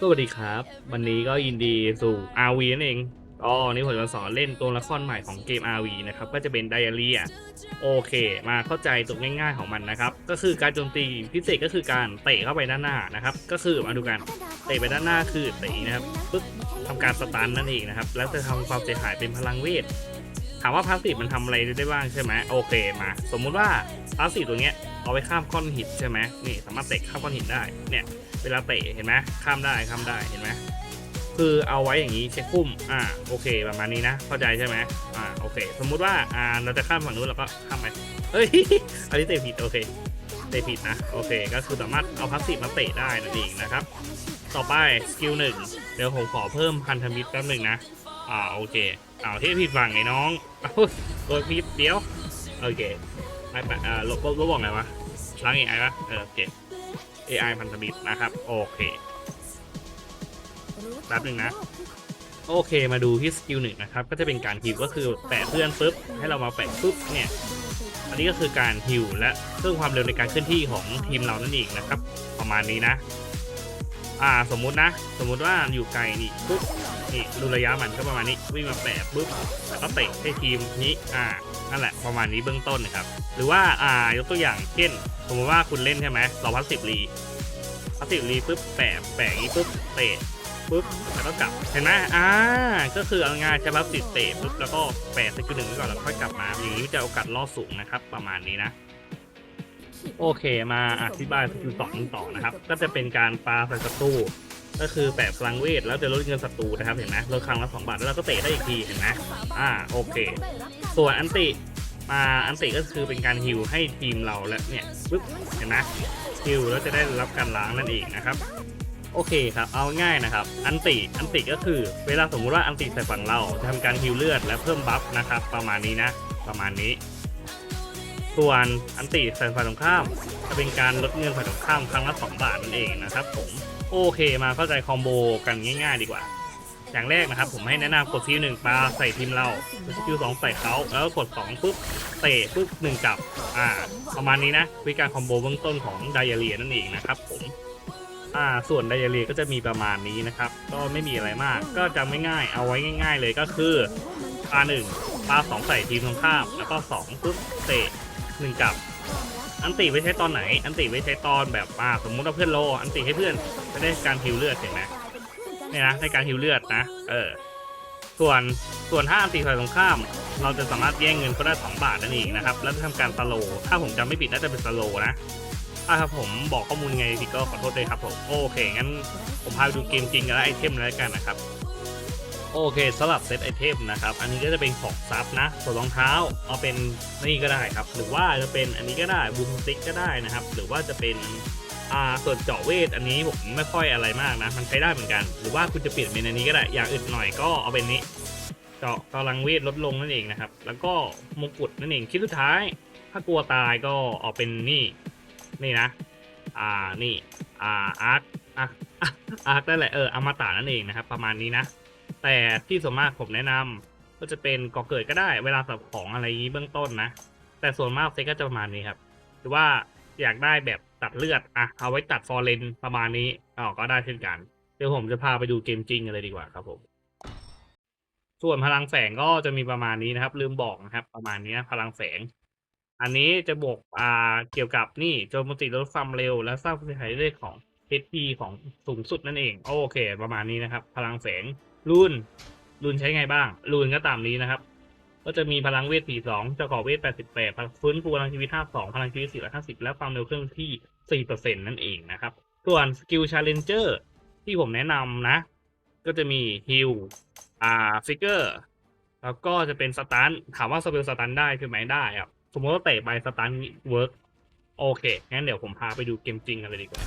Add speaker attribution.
Speaker 1: สวัสดีครับ วันนี้ก็ยินดีสู่ RV นั่นเองอ๋อนี่ผมจะสอนเล่นตัวละครใหม่ของเกม RV นะครับ ก็จะเป็นไดอารี่โอเค มาเข้าใจตัวง่ายๆของมันนะครับ ก็คือการโจมตีพิเศษก็คือการเตะเข้าไปด้านหน้านะครับ ก็คือมาดูกัน เตะไปด้านหน้าคือเตะนะครับปึ๊บทำการสตันนั่นเองนะครับ แล้วจะทำความเสียหายเป็นพลังเวท ถามว่าพาสซีฟมันทำอะไรได้บ้างใช่ไหมโอเคมาสมมุติว่าพาสซีฟตัวเนี้ยเอาไว้ข้ามก้อนหินใช่ไหมนี่สามารถเตะข้ามก้อนหินได้เนี่ยเวลาเตะเห็นไหมข้ามได้ข้ามได้เห็นไหมคือเอาไว้อย่างนี้เช็คพุ่มอ่าโอเคประมาณนี้นะ เข้าใจใช่ไหมอ่าโอเค สมมุติว่าอ่าเราจะข้ามฝั่งนู้นเราก็ข้ามไปเฮ้ยอันนี้เตะผิดโอเคเตะผิดนะโอเค ก็คือสามารถเอาพาสซีฟมาเตะได้นั่นเองนะครับ ต่อไปสกิลหนึ่งเดี๋ยวผมขอเพิ่มพันธมิตรแป๊บหนึ่งนะอ่าโอเค เอาที่ผิดฝั่งไอ้น้องอ้าโดนผิดเดียว โอเคไอ้แปะอ่าลบลบลบบอกไงวะล้างเอไอปะเออโอเค AI พันธมิตรนะครับ โอเค แป๊บหนึ่งนะ โอเคมาดูที่สกิลหนึ่งนะครับ ก็จะเป็นการฮิวก็คือแปะเพื่อนปุ๊บ ให้เรามาแปะปุ๊บเนี่ย อันนี้ก็คือการฮิวและเพิ่มความเร็วในการเคลื่อนที่ของทีมเรานั่นเองนะครับ ประมาณนี้นะ อ่าสมมุตินะ สมมุติว่าอยู่ไกลนี่ปุ๊บนี่ดูระยะมันก็ประมาณนี้วิ่งมาแปะปุ๊บแล้วก็เตะให้ทีมนี้อ่านั่นแหละประมาณนี้เบื้องต้นนะครับ หรือว่าอ่ายกตัวอย่างเช่น สมมติว่าคุณเล่นใช่ไหมเราพัสสิบรีพัสสิบรีปุ๊บแปะแปะนี้ปุ๊บเตะปุ๊บแล้วก็กลับเห็นไหมอ่าก็คือเอาง่ายใช้พัสสิบเตะปุ๊บแล้วก็แปะสกิลหนึ่งก่อนแล้วค่อยกลับมาอย่างนี้จะโอกาสรอสูงนะครับ ประมาณนี้นะ โอเคมาอธิบายสกิลสองต่อนะครับ ก็จะเป็นการปาใส่ศัตรูก็คือแปะพลังเวทแล้วจะลดเงินศัตรูนะครับเห็นไหมลดครั้งละสองบาทแล้วเราก็เตะได้อีกทีเห็นไหมอ่าโอเค ส่วนอันติมาอันติก็คือเป็นการฮิวให้ทีมเราและเนี่ยปึ๊บเห็นไหมฮิวแล้วจะได้รับการล้างนั่นเองนะครับโอเคครับเอาง่ายนะครับ อันติอันติก็คือเวลาสมมุติว่าอันติใส่ฝั่งเราจะทำการฮิวเลือดและเพิ่มบัฟนะครับประมาณนี้นะ ประมาณนี้ ส่วนอันติใส่ฝ่ายตรงข้าม จะเป็นการลดเงินฝ่ายตรงข้ามครั้งละ2บาทนั่นเองนะครับผมโอเคมาเข้าใจคอมโบกันง่ายๆ ดีกว่า อย่างแรกนะครับ ผมให้แนะนำกดซีหนึ่งปลาใส่ทีมเราสกิลสองใส่เขาแล้วกดสองปุ๊บเตะปุ๊บหนึ่งกลับอ่าประมาณนี้นะวิธีการคอมโบเบื้องต้นของไดอาเรียนั่นเองนะครับผมอ่าส่วนไดอาเรียก็จะมีประมาณนี้นะครับ ก็ไม่มีอะไรมากก็จำไม่ง่ายเอาไว้ง่าย ๆ เลยก็คือปลาหนึ่งปลาสองใส่ทีมตรงข้ามแล้วก็สองปุ๊บเตะ หนึ่งกับ อันติไว้ใช้ตอนไหน อันติไว้ใช้ตอนแบบอ่าสมมุติว่าเพื่อนโล อันติให้เพื่อนจะได้การฮิวเลือดเห็นไหมเนี่ยนะในการฮิวเลือดนะ เออ ส่วนส่วนถ้าอันติฝ่ายตรงข้าม เราจะสามารถแย่งเงินก็ได้สองบาทนั่นเองนะครับ แล้วทำการสโล ถ้าผมจำไม่ผิดน่าจะเป็นสโลนะถ้าครับผมบอกข้อมูลไงผิดก็ขอโทษด้วยครับผม โอเคงั้นผมพาไปดูเกมจริงและไอเทมแล้วกันนะครับ โอเคสำหรับเซตไอเทมนะครับ อันนี้ก็จะเป็นของซับนะส่วนรองเท้าเอาเป็นนี่ก็ได้ครับ หรือว่าจะเป็นอันนี้ก็ได้บูมสติ๊กก็ได้นะครับ หรือว่าจะเป็นอ่าส่วนเจาะเวทอันนี้ผมไม่ค่อยอะไรมากนะ มันใช้ได้เหมือนกัน หรือว่าคุณจะเปลี่ยนเป็นอันนี้ก็ได้ อย่างอื่นหน่อยก็เอาเป็นนี้ เจาะกำลังเวทลดลงนั่นเองนะครับ แล้วก็มงกุฎนั่นเองคิดสุดท้าย ถ้ากลัวตายก็เอาเป็นนี่นี่นะ อ่านี่ อ่าอาร์คอาร์คอาร์คนั่นแหละเอออมตะนั่นเองนะครับ ประมาณนี้นะ แต่ที่ส่วนมากผมแนะนำก็จะเป็นก่อเกิดก็ได้เวลาสับของอะไรอย่างนี้เบื้องต้นนะ แต่ส่วนมากเซ็ก็จะประมาณนี้ครับหรือว่าอยากได้แบบตัดเลือดอะเอาไว้ตัดฟอร์เรนประมาณนี้อ๋อก็ได้เช่นกัน เดี๋ยวผมจะพาไปดูเกมจริงกันเลยดีกว่าครับผม ส่วนพลังแฝงก็จะมีประมาณนี้นะครับ ลืมบอกนะครับ ประมาณนี้นะพลังแฝง อันนี้จะบวกอ่าเกี่ยวกับนี่โจมตีลดความเร็ว และสร้างความเสียหายด้ของ HP ของสูงสุดนั่นเอง โอเค ประมาณนี้นะครับ พลังแฝง รุนรุนใช้ไงบ้างรุนก็ตามนี้นะครับ ก็จะมีพลังเวท 42จะก่อเวท 88พลังฟื้นฟูพลังชีวิต 52 พลังชีวิต 450 และความเร็วเคลื่อนที่ 4%นั่นเองนะครับ ส่วนสกิลชาเลนเจอร์ที่ผมแนะนำนะ ก็จะมีฮิลอ่าฟิกเกอร์แล้วก็จะเป็นสตันถามว่าสเปลสตันได้ใช่ไหมได้ครับ สมมติว่าเตะไปสตันเวิร์กโอเค งั้นเดี๋ยวผมพาไปดูเกมจริงกันเลยดีกว่า